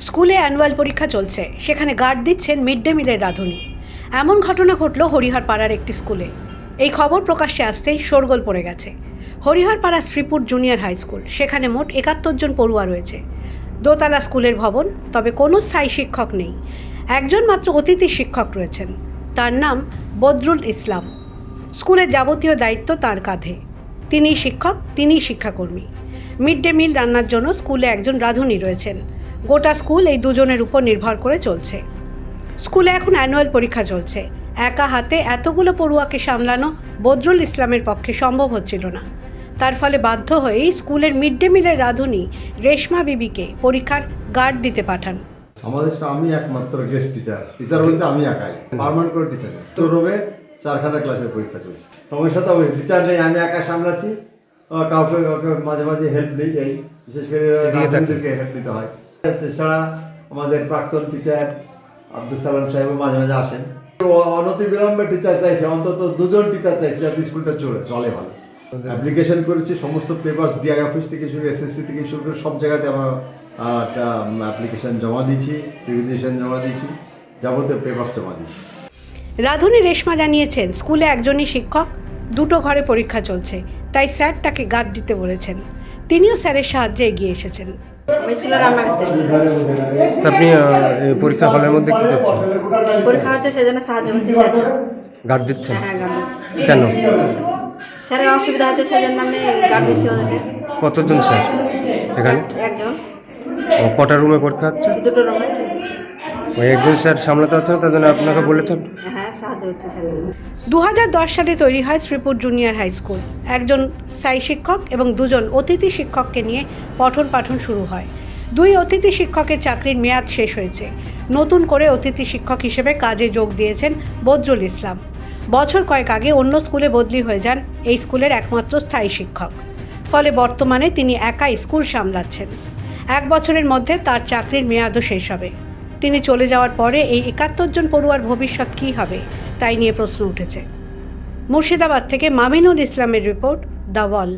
স্কুলে অ্যানুয়াল পরীক্ষা চলছে। সেখানে গার্ড দিচ্ছেন মিড ডে মিলের রাঁধুনি। এমন ঘটনা ঘটল হরিহর পাড়ার একটি স্কুলে। এই খবর প্রকাশ্যে আসতেই শোরগোল পড়ে গেছে। হরিহর পাড়া শ্রীপুর জুনিয়র হাই স্কুল। সেখানে মোট একাত্তর জন পড়ুয়া রয়েছে। দোতলা স্কুলের ভবন, তবে কোনো স্থায়ী শিক্ষক নেই। একজন মাত্র অতিথি শিক্ষক রয়েছেন। তার নাম বদরুল ইসলাম। স্কুলের যাবতীয় দায়িত্ব তার কাঁধে। তিনিই শিক্ষক, তিনিই শিক্ষাকর্মী। মিড ডে মিল রান্নার জন্য স্কুলে একজন রাঁধুনি রয়েছেন। গোটা স্কুল এই দুজনের উপর নির্ভর করে চলছে। স্কুলে এখন অ্যানুয়াল পরীক্ষা চলছে। একা হাতে এতগুলো পড়ুয়াকে সামলানো বদরুল ইসলামের পক্ষে সম্ভব হচ্ছিল না। তার ফলে বাধ্য হয়েই স্কুলের মিড ডে মিলের রাঁধুনি রেশমা বিবিকে পরীক্ষার গার্ড দিতে পাঠান। আমাদের আমি একমাত্র গেস্ট টিচার টিচার বলতে আমি একাই। পারমানেন্ট করে টিচার তো রোমে চারখানা ক্লাসের পরীক্ষা চলছে। সমস্যা তো টিচার নেই আমি একা সামলাচ্ছি। কাউকে কাউকে মাঝে মাঝে হেল্প নেই এই। বিশেষ করে হেল্প নিতে হয়। এছাড়া আমাদের প্রাক্তন টিচার আব্দুল সালাম সাহেব মাঝে মাঝে আসেন। তো অনতি বিলম্বে টিচার চাইছে, অন্তত দুজন টিচার চাইছে যাতে স্কুলটা চলে চলে ভালো। অ্যাপ্লিকেশন করেছি, সমস্ত পেপার্স ডিআই অফিস থেকে শুরু এসএসসি থেকে শুরু করে সব জায়গাতে আমরা একটা অ্যাপ্লিকেশন জমা দিয়েছি রিভিজেশন জমা দিয়েছি, যাবতীয় পেপার্স জমা দিয়েছি। রাধুনী রেশমা জানিয়েছেন স্কুলে একজনই শিক্ষক, দুটো ঘরে পরীক্ষা চলছে, তাই স্যার তাকে গার্ড দিতে বলেছেন। তিনিও স্যারের সাহায্যে এগিয়ে এসেছেন। আপনি পরীক্ষা হলের মধ্যে কি করছেন? পরীক্ষা হচ্ছে সেজন্য সাহায্য করছি স্যার। গার্ড দিচ্ছেন? হ্যাঁ দিচ্ছি। কেন? স্যারের অসুবিধা আছে সেজন্য আমি গার্ড দিচ্ছি ওদেরকে। কতজন স্যার এখানে? একজন। ও, কটা রুমে পরীক্ষা হচ্ছে? দুটো রুমে। ওই একজন স্যার সামলাতে না তার জন্য আপনাকে বলেছেন? হ্যাঁ সাহায্য হচ্ছে দু সালে তৈরি হয় শ্রীপুর জুনিয়র হাই স্কুল। একজন স্থায়ী শিক্ষক এবং দুজন অতিথি শিক্ষককে নিয়ে পঠন পাঠন শুরু হয়। দুই অতিথি শিক্ষকের চাকরির মেয়াদ শেষ হয়েছে। নতুন করে অতিথি শিক্ষক হিসেবে কাজে যোগ দিয়েছেন বদরুল ইসলাম। বছর কয়েক আগে অন্য স্কুলে বদলি হয়ে যান এই স্কুলের একমাত্র স্থায়ী শিক্ষক। ফলে বর্তমানে তিনি একাই স্কুল সামলাচ্ছেন। এক বছরের মধ্যে তার চাকরির মেয়াদও শেষ হবে। তিনি চলে যাওয়ার পরে এই একাত্তর জন পড়ুয়ার ভবিষ্যৎ কী হবে, তাই নিয়ে প্রশ্ন উঠেছে। মুর্শিদাবাদ থেকে মামিনুল ইসলামের রিপোর্ট দ্য ওয়াল।